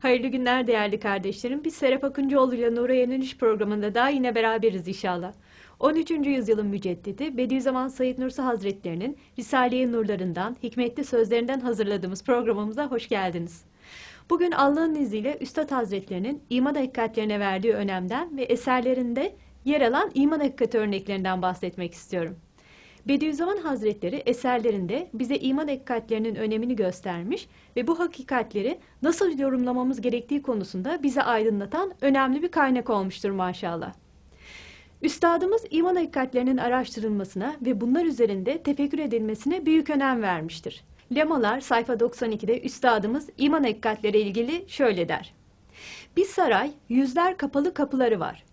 Hayırlı günler değerli kardeşlerim. Biz Serap Akıncıoğlu ile Nura Yeniliş programında daha yine beraberiz inşallah. 13. yüzyılın müceddidi Bediüzzaman Said Nursi Hazretlerinin Risale-i Nurlarından, hikmetli sözlerinden hazırladığımız programımıza hoş geldiniz. Bugün Allah'ın izniyle Üstad Hazretlerinin iman hakikatlerine verdiği önemden ve eserlerinde yer alan iman hakikati örneklerinden bahsetmek istiyorum. Bediüzzaman Hazretleri eserlerinde bize iman hakikatlerinin önemini göstermiş ve bu hakikatleri nasıl yorumlamamız gerektiği konusunda bize aydınlatan önemli bir kaynak olmuştur maşallah. Üstadımız iman hakikatlerinin araştırılmasına ve bunlar üzerinde tefekkür edilmesine büyük önem vermiştir. Lemalar sayfa 92'de üstadımız iman hakikatleri ilgili şöyle der. Bir saray yüzler kapalı kapıları var.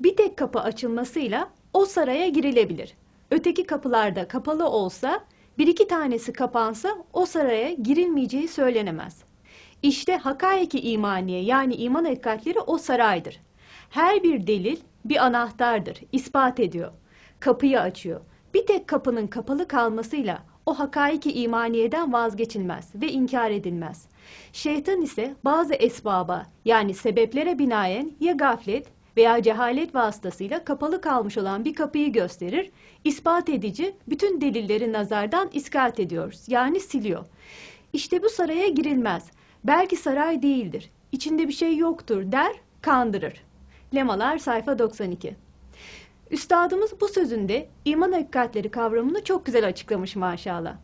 Bir tek kapı açılmasıyla o saraya girilebilir. Öteki kapılarda kapalı olsa bir iki tanesi kapansa o saraya girilmeyeceği söylenemez. İşte hakaiki imaniye yani iman hakikatleri o saraydır. Her bir delil bir anahtardır, ispat ediyor. Kapıyı açıyor. Bir tek kapının kapalı kalmasıyla o hakaiki imaniyeden vazgeçilmez ve inkar edilmez. Şeytan ise bazı esbaba yani sebeplere binaen ya gaflet veya cehalet vasıtasıyla kapalı kalmış olan bir kapıyı gösterir, ispat edici bütün delilleri nazardan iskat ediyoruz. Yani siliyor. İşte bu saraya girilmez. Belki saray değildir. İçinde bir şey yoktur der, kandırır. Lemalar sayfa 92. Üstadımız bu sözünde iman hakikatleri kavramını çok güzel açıklamış maşallah.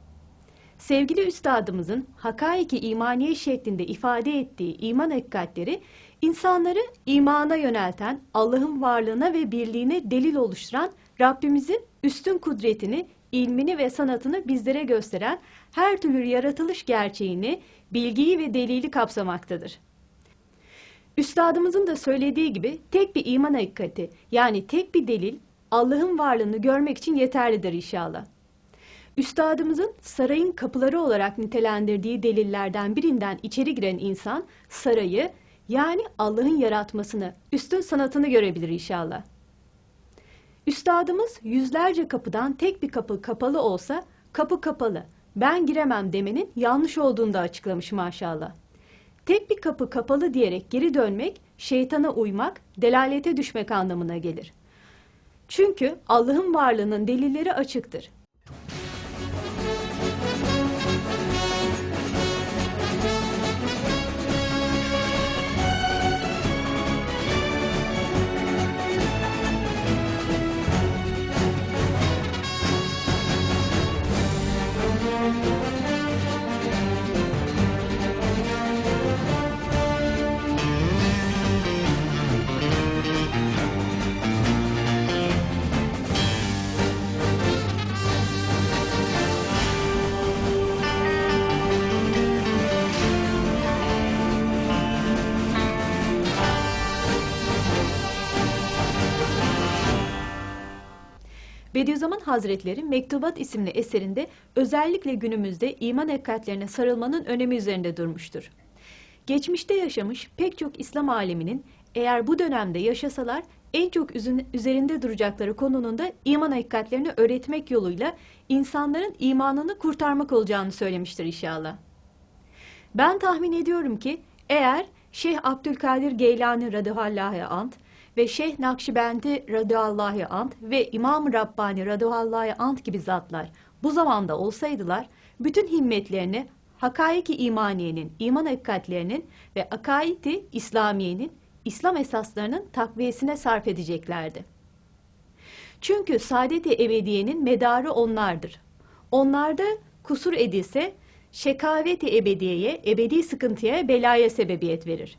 Sevgili üstadımızın hakaiki imaniye şeklinde ifade ettiği iman hakikatleri insanları imana yönelten, Allah'ın varlığına ve birliğine delil oluşturan Rabbimizin üstün kudretini, ilmini ve sanatını bizlere gösteren her türlü yaratılış gerçeğini, bilgiyi ve delili kapsamaktadır. Üstadımızın da söylediği gibi tek bir iman hakikati yani tek bir delil Allah'ın varlığını görmek için yeterlidir inşallah. Üstadımızın sarayın kapıları olarak nitelendirdiği delillerden birinden içeri giren insan sarayı yani Allah'ın yaratmasını, üstün sanatını görebilir inşallah. Üstadımız yüzlerce kapıdan tek bir kapı kapalı olsa kapı kapalı, ben giremem demenin yanlış olduğunu da açıklamış maşallah. Tek bir kapı kapalı diyerek geri dönmek, şeytana uymak, delalete düşmek anlamına gelir. Çünkü Allah'ın varlığının delilleri açıktır. Bediüzzaman Hazretleri Mektubat isimli eserinde özellikle günümüzde iman hakikatlerine sarılmanın önemi üzerinde durmuştur. Geçmişte yaşamış pek çok İslam aleminin eğer bu dönemde yaşasalar en çok üzerinde duracakları konunun da iman hakikatlerini öğretmek yoluyla insanların imanını kurtarmak olacağını söylemiştir inşallah. Ben tahmin ediyorum ki eğer Şeyh Abdülkadir Geylani radıyallahu anh ve Şeyh Nakşibendi radıyallahu anh ve İmam Rabbani radıyallahu anh gibi zatlar bu zamanda olsaydılar bütün himmetlerini hakaiki imaniyenin, iman hakikatlerinin ve akaidi İslamiyenin, İslam esaslarının takviyesine sarf edeceklerdi. Çünkü saadet-i ebediyenin medarı onlardır. Onlarda kusur edilse şekaveti ebediyeye, ebedi sıkıntıya, belaya sebebiyet verir.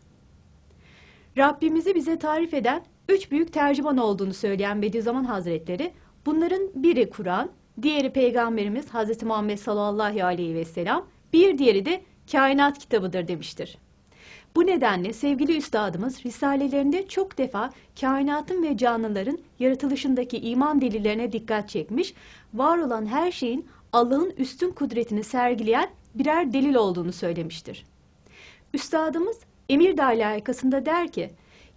Rabbimizi bize tarif eden üç büyük tercüman olduğunu söyleyen Bediüzzaman Hazretleri, bunların biri Kur'an, diğeri Peygamberimiz Hazreti Muhammed sallallahu aleyhi ve sellem, bir diğeri de kainat kitabıdır demiştir. Bu nedenle sevgili üstadımız risalelerinde çok defa kainatın ve canlıların yaratılışındaki iman delillerine dikkat çekmiş, var olan her şeyin Allah'ın üstün kudretini sergileyen birer delil olduğunu söylemiştir. Üstadımız Emir Dalayakası'nda der ki,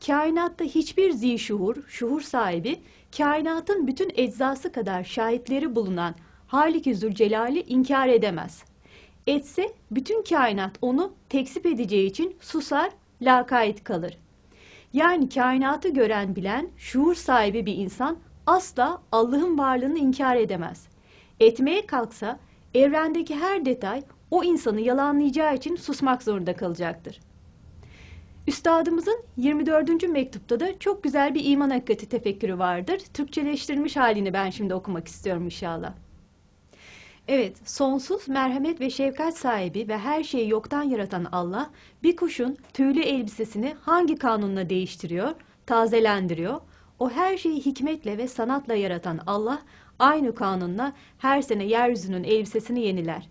kainatta hiçbir zişuhur, şuhur sahibi, kainatın bütün eczası kadar şahitleri bulunan Halik-i Zülcelal'i inkar edemez. Etse bütün kainat onu tekzip edeceği için susar, lakayt kalır. Yani kainatı gören bilen, şuur sahibi bir insan asla Allah'ın varlığını inkar edemez. Etmeye kalksa evrendeki her detay o insanı yalanlayacağı için susmak zorunda kalacaktır. Üstadımızın 24. mektupta da çok güzel bir iman hakikati tefekkürü vardır. Türkçeleştirilmiş halini ben şimdi okumak istiyorum inşallah. Evet, sonsuz merhamet ve şefkat sahibi ve her şeyi yoktan yaratan Allah, bir kuşun tüylü elbisesini hangi kanunla değiştiriyor, tazelendiriyor? O her şeyi hikmetle ve sanatla yaratan Allah, aynı kanunla her sene yeryüzünün elbisesini yeniler.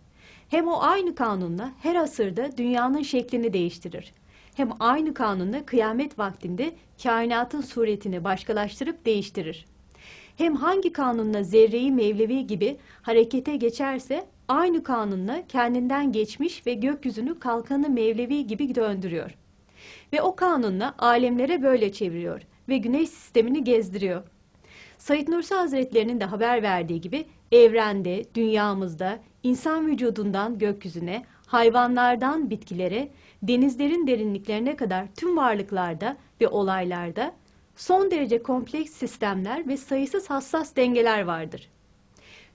Hem o aynı kanunla her asırda dünyanın şeklini değiştirir. Hem aynı kanunla kıyamet vaktinde kainatın suretini başkalaştırıp değiştirir. Hem hangi kanunla zerreyi mevlevi gibi harekete geçerse aynı kanunla kendinden geçmiş ve gökyüzünü kalkanı mevlevi gibi döndürüyor. Ve o kanunla alemlere böyle çeviriyor ve güneş sistemini gezdiriyor. Said Nursi Hazretlerinin de haber verdiği gibi evrende, dünyamızda, insan vücudundan gökyüzüne, hayvanlardan bitkilere, denizlerin derinliklerine kadar tüm varlıklarda ve olaylarda son derece kompleks sistemler ve sayısız hassas dengeler vardır.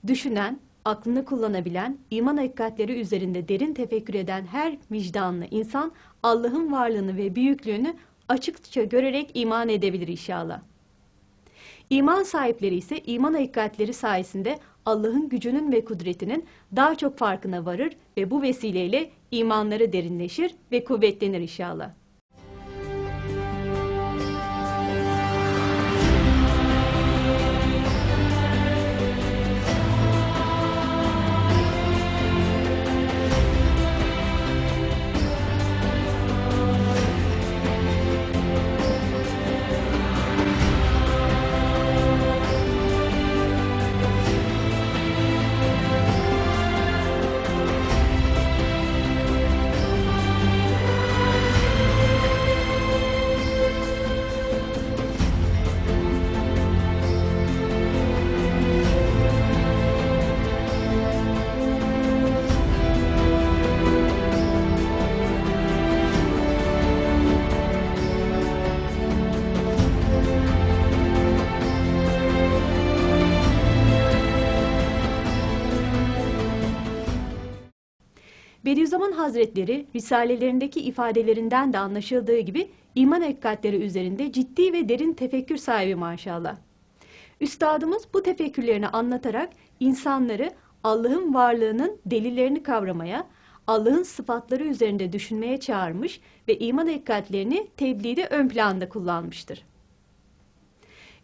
Düşünen, aklını kullanabilen, iman hakikatleri üzerinde derin tefekkür eden her vicdanlı insan Allah'ın varlığını ve büyüklüğünü açıkça görerek iman edebilir inşallah. İman sahipleri ise iman hakikatleri sayesinde Allah'ın gücünün ve kudretinin daha çok farkına varır ve bu vesileyle imanları derinleşir ve kuvvetlenir inşallah. Bediüzzaman Hazretleri risalelerindeki ifadelerinden de anlaşıldığı gibi iman hakikatleri üzerinde ciddi ve derin tefekkür sahibi maşallah. Üstadımız bu tefekkürlerini anlatarak insanları Allah'ın varlığının delillerini kavramaya, Allah'ın sıfatları üzerinde düşünmeye çağırmış ve iman hakikatlerini tebliğde ön planda kullanmıştır.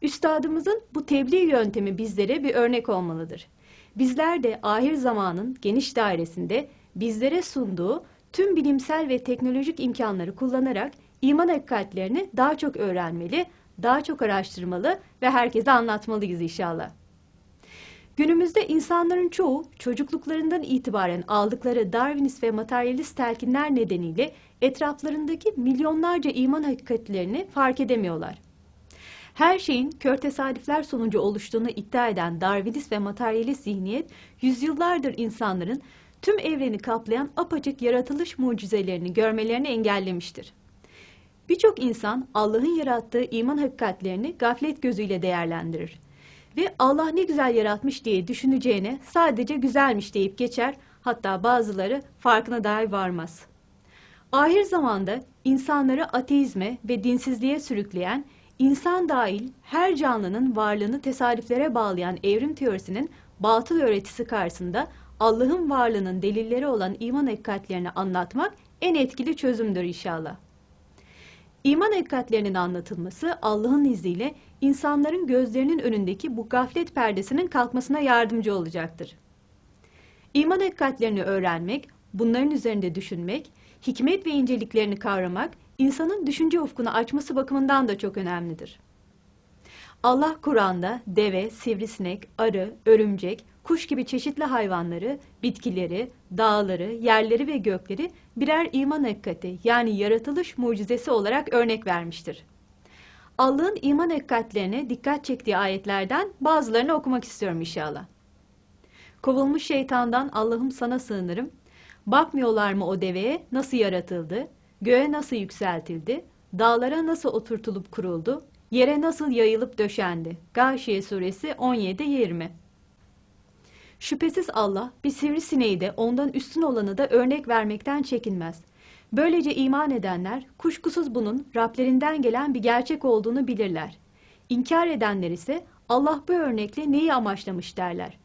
Üstadımızın bu tebliğ yöntemi bizlere bir örnek olmalıdır. Bizler de ahir zamanın geniş dairesinde bizlere sunduğu tüm bilimsel ve teknolojik imkanları kullanarak iman hakikatlerini daha çok öğrenmeli, daha çok araştırmalı ve herkese anlatmalıyız inşallah. Günümüzde insanların çoğu çocukluklarından itibaren aldıkları Darwinist ve materyalist telkinler nedeniyle etraflarındaki milyonlarca iman hakikatlerini fark edemiyorlar. Her şeyin kör tesadüfler sonucu oluştuğunu iddia eden Darwinist ve materyalist zihniyet, yüzyıllardır insanların tüm evreni kaplayan apaçık yaratılış mucizelerini görmelerini engellemiştir. Birçok insan Allah'ın yarattığı iman hakikatlerini gaflet gözüyle değerlendirir ve Allah ne güzel yaratmış diye düşüneceğine sadece güzelmiş deyip geçer, hatta bazıları farkına dahi varmaz. Ahir zamanda insanları ateizme ve dinsizliğe sürükleyen, insan dahil her canlının varlığını tesadüflere bağlayan evrim teorisinin batıl öğretisi karşısında Allah'ın varlığının delilleri olan iman hakikatlerini anlatmak en etkili çözümdür inşallah. İman hakikatlerinin anlatılması Allah'ın izniyle insanların gözlerinin önündeki bu gaflet perdesinin kalkmasına yardımcı olacaktır. İman hakikatlerini öğrenmek, bunların üzerinde düşünmek, hikmet ve inceliklerini kavramak, insanın düşünce ufkunu açması bakımından da çok önemlidir. Allah Kur'an'da deve, sivrisinek, arı, örümcek, kuş gibi çeşitli hayvanları, bitkileri, dağları, yerleri ve gökleri birer iman hakikati yani yaratılış mucizesi olarak örnek vermiştir. Allah'ın iman hakikatlerine dikkat çektiği ayetlerden bazılarını okumak istiyorum inşallah. Kovulmuş şeytandan Allah'ım sana sığınırım. Bakmıyorlar mı o deveye nasıl yaratıldı? göğe nasıl yükseltildi, dağlara nasıl oturtulup kuruldu, yere nasıl yayılıp döşendi. Gâşiye suresi 17-20 Şüphesiz Allah bir sivrisineği de ondan üstün olanı da örnek vermekten çekinmez. Böylece iman edenler kuşkusuz bunun Rablerinden gelen bir gerçek olduğunu bilirler. İnkar edenler ise Allah bu örnekle neyi amaçlamış derler.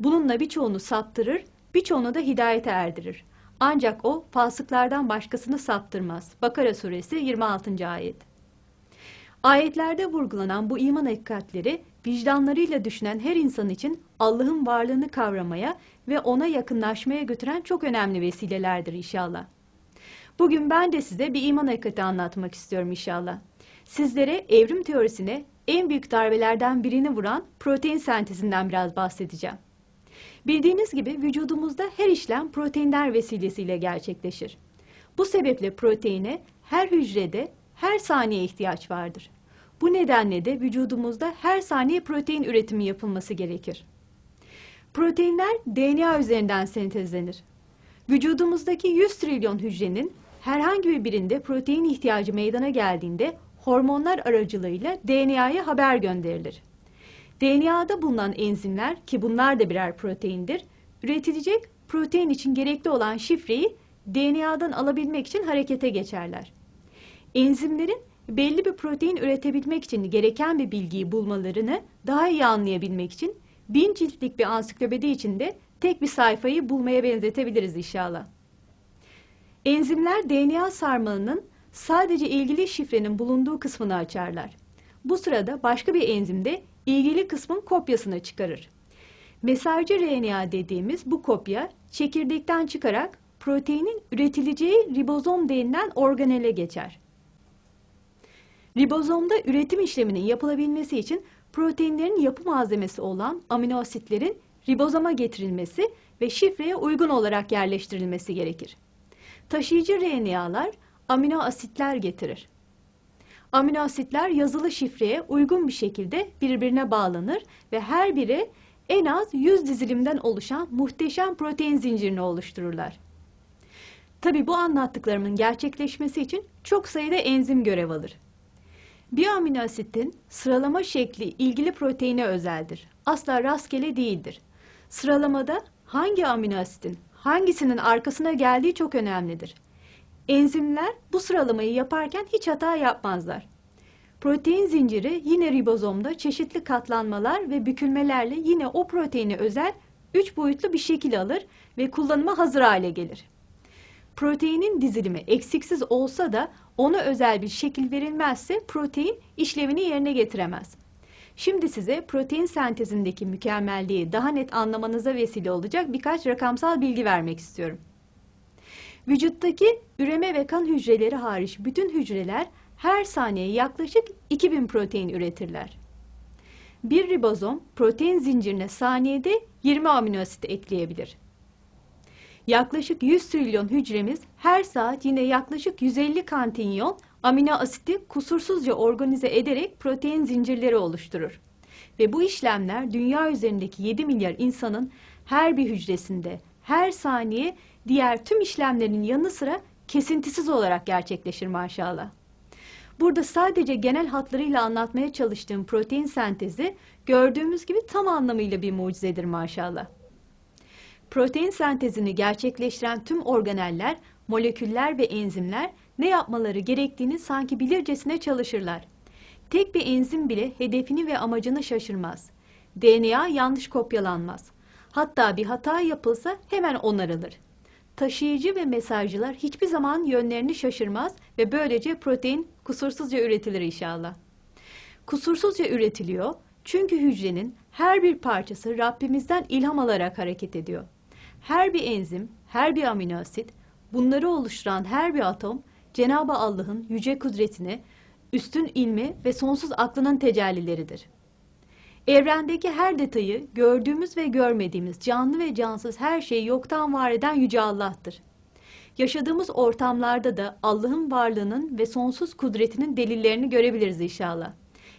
Bununla birçoğunu saptırır, birçoğunu da hidayete erdirir. Ancak o fasıklardan başkasını saptırmaz. Bakara suresi 26. ayet. Ayetlerde vurgulanan bu iman hakikatleri vicdanlarıyla düşünen her insan için Allah'ın varlığını kavramaya ve ona yakınlaşmaya götüren çok önemli vesilelerdir inşallah. Bugün ben de size bir iman hakikati anlatmak istiyorum inşallah. Sizlere evrim teorisine en büyük darbelerden birini vuran protein sentezinden biraz bahsedeceğim. Bildiğiniz gibi vücudumuzda her işlem proteinler vesilesiyle gerçekleşir. Bu sebeple proteine her hücrede her saniye ihtiyaç vardır. Bu nedenle de vücudumuzda her saniye protein üretimi yapılması gerekir. Proteinler DNA üzerinden sentezlenir. Vücudumuzdaki 100 trilyon hücrenin herhangi bir birinde protein ihtiyacı meydana geldiğinde hormonlar aracılığıyla DNA'ya haber gönderilir. DNA'da bulunan enzimler ki bunlar da birer proteindir, üretilecek protein için gerekli olan şifreyi DNA'dan alabilmek için harekete geçerler. Enzimlerin belli bir protein üretebilmek için gereken bir bilgiyi bulmalarını daha iyi anlayabilmek için bin ciltlik bir ansiklopedi içinde tek bir sayfayı bulmaya benzetebiliriz inşallah. Enzimler DNA sarmalının sadece ilgili şifrenin bulunduğu kısmını açarlar. Bu sırada başka bir enzim de ilgili kısmın kopyasını çıkarır. Mesajcı RNA dediğimiz bu kopya çekirdekten çıkarak proteinin üretileceği ribozom denilen organele geçer. Ribozomda üretim işleminin yapılabilmesi için proteinlerin yapı malzemesi olan amino asitlerin ribozoma getirilmesi ve şifreye uygun olarak yerleştirilmesi gerekir. Taşıyıcı RNA'lar amino asitler getirir. Amino asitler yazılı şifreye uygun bir şekilde birbirine bağlanır ve her biri en az 100 dizilimden oluşan muhteşem protein zincirini oluştururlar. Tabi bu anlattıklarımın gerçekleşmesi için çok sayıda enzim görev alır. Bir amino asitin sıralama şekli ilgili proteine özeldir. Asla rastgele değildir. Sıralamada hangi amino asitin hangisinin arkasına geldiği çok önemlidir. Enzimler bu sıralamayı yaparken hiç hata yapmazlar. Protein zinciri yine ribozomda çeşitli katlanmalar ve bükülmelerle yine o proteine özel üç boyutlu bir şekil alır ve kullanıma hazır hale gelir. Proteinin dizilimi eksiksiz olsa da ona özel bir şekil verilmezse protein işlevini yerine getiremez. Şimdi size protein sentezindeki mükemmelliği daha net anlamanıza vesile olacak birkaç rakamsal bilgi vermek istiyorum. Vücuttaki üreme ve kan hücreleri hariç bütün hücreler her saniye yaklaşık 2000 protein üretirler. Bir ribozom protein zincirine saniyede 20 amino asit ekleyebilir. Yaklaşık 100 trilyon hücremiz her saat yine yaklaşık 150 kantinyon amino asiti kusursuzca organize ederek protein zincirleri oluşturur. Ve bu işlemler dünya üzerindeki 7 milyar insanın her bir hücresinde her saniye diğer tüm işlemlerin yanı sıra kesintisiz olarak gerçekleşir maşallah. Burada sadece genel hatlarıyla anlatmaya çalıştığım protein sentezi gördüğümüz gibi tam anlamıyla bir mucizedir maşallah. Protein sentezini gerçekleştiren tüm organeller, moleküller ve enzimler ne yapmaları gerektiğini sanki bilircesine çalışırlar. Tek bir enzim bile hedefini ve amacını şaşırmaz. DNA yanlış kopyalanmaz. Hatta bir hata yapılsa hemen onarılır. Taşıyıcı ve mesajcılar hiçbir zaman yönlerini şaşırmaz ve böylece protein kusursuzca üretilir inşallah. Kusursuzca üretiliyor çünkü hücrenin her bir parçası Rabbimizden ilham alarak hareket ediyor. Her bir enzim, her bir amino asit, bunları oluşturan her bir atom Cenab-ı Allah'ın yüce kudretini, üstün ilmi ve sonsuz aklının tecellileridir. Evrendeki her detayı, gördüğümüz ve görmediğimiz canlı ve cansız her şeyi yoktan var eden Yüce Allah'tır. Yaşadığımız ortamlarda da Allah'ın varlığının ve sonsuz kudretinin delillerini görebiliriz inşallah.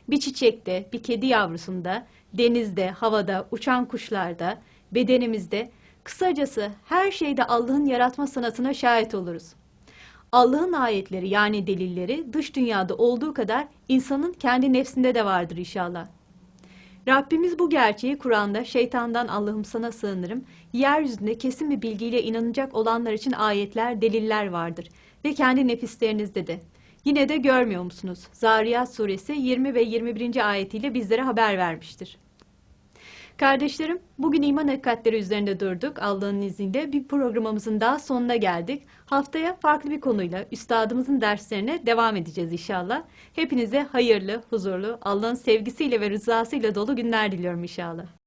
Bir çiçekte, bir kedi yavrusunda, denizde, havada, uçan kuşlarda, bedenimizde, kısacası her şeyde Allah'ın yaratma sanatına şahit oluruz. Allah'ın ayetleri yani delilleri dış dünyada olduğu kadar insanın kendi nefsinde de vardır inşallah. Rabbimiz bu gerçeği Kur'an'da şeytandan Allah'ım sana sığınırım. Yeryüzünde kesin bir bilgiyle inanacak olanlar için ayetler, deliller vardır. Ve kendi nefislerinizde de. Yine de görmüyor musunuz? Zariyat suresi 20 ve 21. ayetiyle bizlere haber vermiştir. Kardeşlerim, bugün iman hakikatleri üzerinde durduk. Allah'ın izniyle bir programımızın daha sonuna geldik. Haftaya farklı bir konuyla üstadımızın derslerine devam edeceğiz inşallah. Hepinize hayırlı, huzurlu, Allah'ın sevgisiyle ve rızasıyla dolu günler diliyorum inşallah.